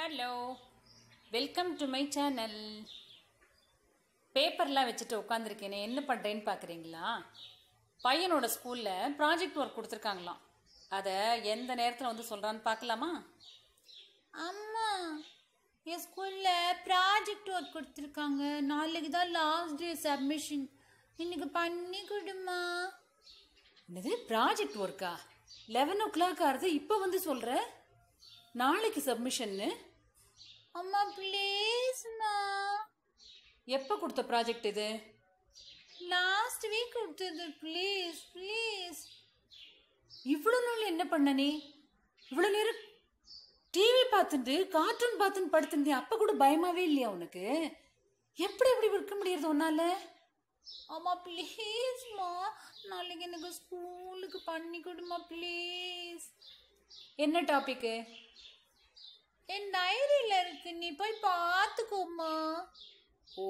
Hello welcome to my channel பேப்பர்லாம் வச்சுட்டு உட்காந்துருக்கேனே என்ன பண்ணுறேன்னு பார்க்குறீங்களா? பையனோட ஸ்கூலில் ப்ராஜெக்ட் ஒர்க் கொடுத்துருக்காங்களாம். அதை எந்த நேரத்தில் வந்து சொல்கிறான்னு பார்க்கலாமா? அம்மா என் ஸ்கூலில் ப்ராஜெக்ட் ஒர்க் கொடுத்துருக்காங்க. நாளைக்கு தான் லாஸ்ட் டே சப்மிஷன் இன்னைக்கு பண்ணி கொடுமா என்னது ப்ராஜெக்ட் ஒர்க்கா லெவன் ஓ கிளாக் ஆகுது இப்போ வந்து சொல்கிற நாளைக்கு சப்மிஷன்னு அம்மா ப்ளீஸ்மா எப்போ கொடுத்த ப்ராஜெக்ட் இது? லாஸ்ட் வீக் கொடுத்தது ப்ளீஸ் ப்ளீஸ் இவ்வளோ நாள் என்ன பண்ண நீ? இவ்வளோ நேரம் டிவி பார்த்துட்டு கார்ட்டூன் பார்த்துன்னு படுத்துருந்தே அப்போ கூட பயமாவே இல்லையா உனக்கு? எப்படி எப்படி இருக்க முடியாது உன்னால? அம்மா ப்ளீஸ்மா நாளைக்கு எனக்கு ஸ்கூலுக்கு பண்ணி கொடுமா ப்ளீஸ் என்ன டாபிக்கு என் டைரியில் இருக்கு. நீ போய் பார்த்துக்கோம்மா ஓ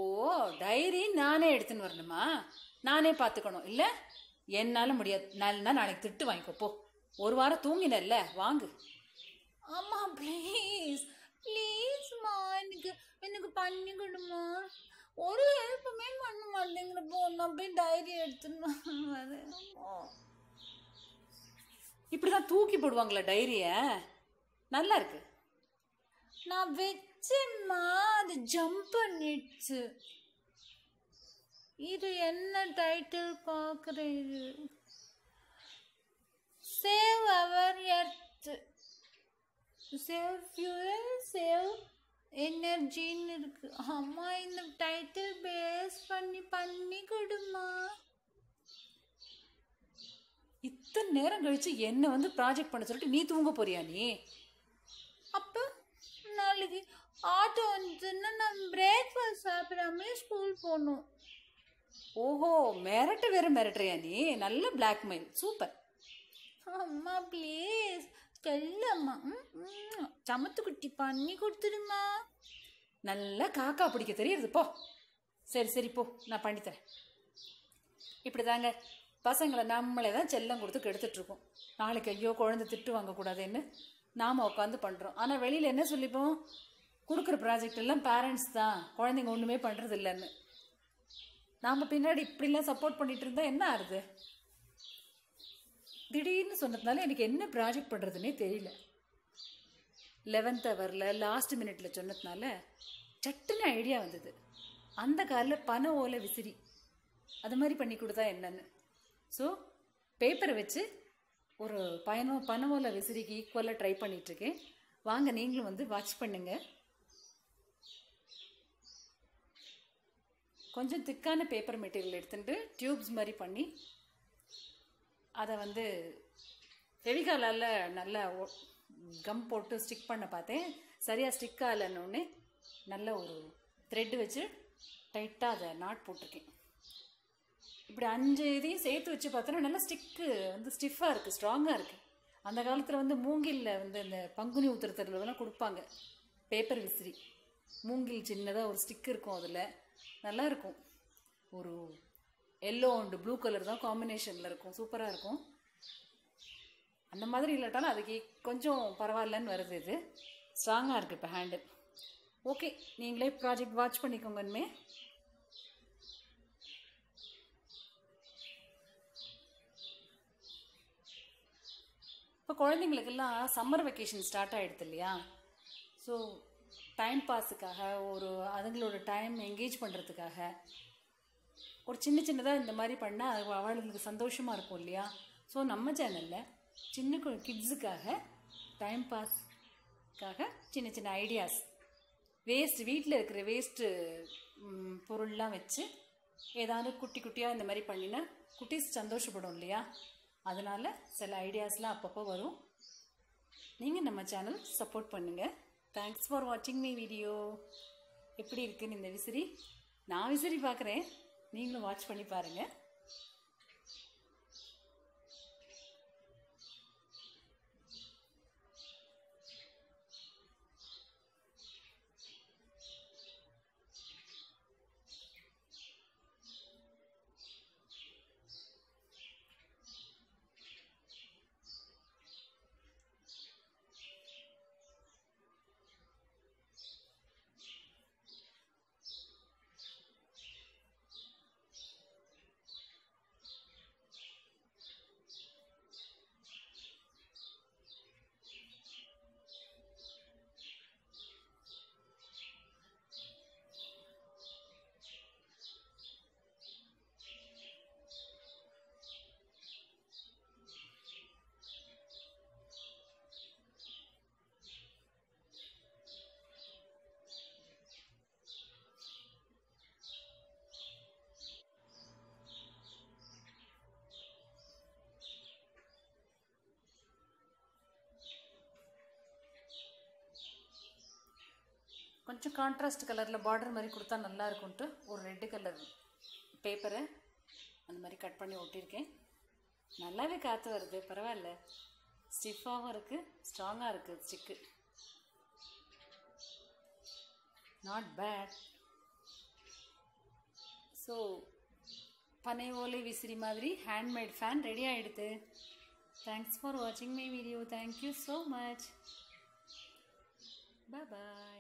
டைரி நானே எடுத்துன்னு வரணுமா? நானே பார்த்துக்கணும். இல்லை என்னால் முடியாது. நாளைனா நாளைக்கு திட்டு வாங்கிக்கோ. போ. ஒரு வாரம் தூங்கினல்ல வாங்கு. அம்மா ப்ளீஸ் ப்ளீஸ்மா எனக்கு எனக்கு பண்ணி கொடுமா. ஒரு ஹெல்ப்புமே பண்ண மாட்டேங்கிறப்போ நான் போய் டைரி எடுத்துன்னு வரேன். அம்மா. இப்படிதான் தூக்கி போடுவாங்களா டைரிய. நல்லா இருக்கு. நான் வச்சேம்மா அது ஜம்ப் பண்ணிடுச்சு இது என்ன டைட்டில் பார்க்குறேன் இது save our earth save fuel save எனர்ஜின்னு இருக்கு. அம்மா இந்த டைட்டில் பேஸ் பண்ணி பண்ணி கொடுமா. இத்தனை நேரம் கழிச்சு என்ன வந்து ப்ராஜெக்ட் பண்ண சொல்லிட்டு நீ தூங்க போறியா நீ? அப்போ நாளைக்கு ஆட்டோ வந்துச்சுன்னா நான் பிரேக்ஃபாஸ்ட் சாப்பிடாமலே ஸ்கூல் போகணும். ஓஹோ மிரட்ட வேற மிரட்டுறியா நீ? நல்ல பிளாக்மெயில் சூப்பர். அம்மா ப்ளீஸ் செல்லம்மா. சமத்து குட்டி பண்ணி கொடுத்துடுமா. நல்லா காக்கா பிடிக்க தெரியுது போ. சரி சரி போ. நான் பண்ணித்தரேன் இப்படி தாங்க பசங்களை நம்மளே தான் செல்லம் கொடுத்து கெடுத்துட்டு இருக்கோம். நாளைக்கு ஐயோ குழந்தை திட்டு வாங்கக்கூடாதுன்னு. நாம் உட்காந்து பண்ணுறோம் ஆனால் வெளியில் என்ன சொல்லிப்போம்? கொடுக்குற ப்ராஜெக்ட் எல்லாம் பேரண்ட்ஸ் தான். குழந்தைங்க ஒன்றுமே பண்ணுறது இல்லைன்னு நாம் பின்னாடி இப்படிலாம் சப்போர்ட் பண்ணிட்டு இருந்தால் என்ன ஆகுது திடீர்னு சொன்னதுனால எனக்கு என்ன ப்ராஜெக்ட் பண்ணுறதுனே தெரியல. லெவன்த் ஹவரில் லாஸ்ட் மினிட்ல சொன்னதுனால சட்டுன்னு ஐடியா வந்தது. அந்த காரில் பனை ஓலை விசிறி. அது மாதிரி பண்ணி கொடுத்தா என்னன்னு. ஸோ பேப்பரை வச்சு ஒரு பயணம் பனை விசிறிக்கு ஈக்குவலாக ட்ரை பண்ணிகிட்ருக்கேன் வாங்க நீங்களும் வந்து வாட்ச் பண்ணுங்கள் கொஞ்சம் திக்கான பேப்பர் மெட்டீரியல் எடுத்துட்டு டியூப்ஸ் மாதிரி பண்ணி அதை வந்து ஃபெவிகாலால் நல்லா கம் போட்டு ஸ்டிக் பண்ண பார்த்தேன். சரியாக ஸ்டிக் ஆகலன்னொடனே நல்ல ஒரு த்ரெட் வச்சு டைட்டாக அதை நாட் போட்டிருக்கேன். இப்படி அஞ்சு இதையும் சேர்த்து வச்சு பார்த்தோன்னா நல்லா ஸ்டிக்கு வந்து ஸ்டிஃபாக இருக்குது ஸ்ட்ராங்காக இருக்குது அந்த காலத்தில் வந்து மூங்கிலில் வந்து இந்த பங்குனி உத்திரத்துலலாம் கொடுப்பாங்க பேப்பர் விசிறி. மூங்கில் சின்னதாக ஒரு ஸ்டிக் இருக்கும் அதில். நல்லா இருக்கும். ஒரு எல்லோ அண்டு ப்ளூ கலர் தான் காம்பினேஷனில் இருக்கும் சூப்பராக இருக்கும். அந்த மாதிரி இல்லாட்டாலும் அதுக்கு கொஞ்சம் பரவாயில்லன்னு வருது இது. ஸ்ட்ராங்காக இருக்குது இப்போ ஹேண்டில் ஓகே நீங்களே ப்ராஜெக்ட் வாட்ச் பண்ணிக்கோங்க இப்போ குழந்தைங்களுக்கெல்லாம் சம்மர் வெக்கேஷன் ஸ்டார்ட் ஆகிடுது இல்லையா? ஸோ டைம் பாஸுக்காக ஒரு அதுங்களோட டைம் என்கேஜ் பண்ணுறதுக்காக ஒரு சின்ன சின்னதாக இந்த மாதிரி பண்ணால் அது அவளுங்களுக்கு சந்தோஷமாக இருக்கும் இல்லையா? ஸோ நம்ம சேனலில் சின்ன கிட்ஸுக்காக டைம் பாஸ்க்காக சின்ன சின்ன ஐடியாஸ் வேஸ்ட் வீட்டில் இருக்கிற வேஸ்ட்டு பொருள்லாம் வச்சு ஏதாவது குட்டி குட்டியாக இந்த மாதிரி பண்ணினா குட்டீஸ் சந்தோஷப்படும் இல்லையா? அதனால் சில ஐடியாஸ்லாம் அப்பப்போ வரும். நீங்கள் நம்ம சேனல் சப்போர்ட் பண்ணுங்கள் தேங்க்ஸ் ஃபார் வாட்சிங் மை வீடியோ எப்படி இருக்குன்னு இந்த விசிறி? நான் விசிறி பார்க்குறேன். நீங்களும் வாட்ச் பண்ணி பாருங்கள் கொஞ்சம் கான்ட்ராஸ்ட் கலரில் பார்டர் மாதிரி கொடுத்தா நல்லா இருக்கும்ன்ட்டு ஒரு ரெட்டு கலர் பேப்பரை அந்த மாதிரி கட் பண்ணி ஒட்டியிருக்கேன். நல்லாவே காற்று வருது பரவாயில்ல. ஸ்டிஃபாகவும் இருக்குது ஸ்ட்ராங்காக இருக்குது ஸ்டிக்கு நாட் பேட் ஸோ பனை ஓலை விசிறி மாதிரி ஹேண்ட்மேட் ஃபேன் ரெடி ஆகிடுது தேங்க்ஸ் ஃபார் வாட்சிங் my video thank you so much bye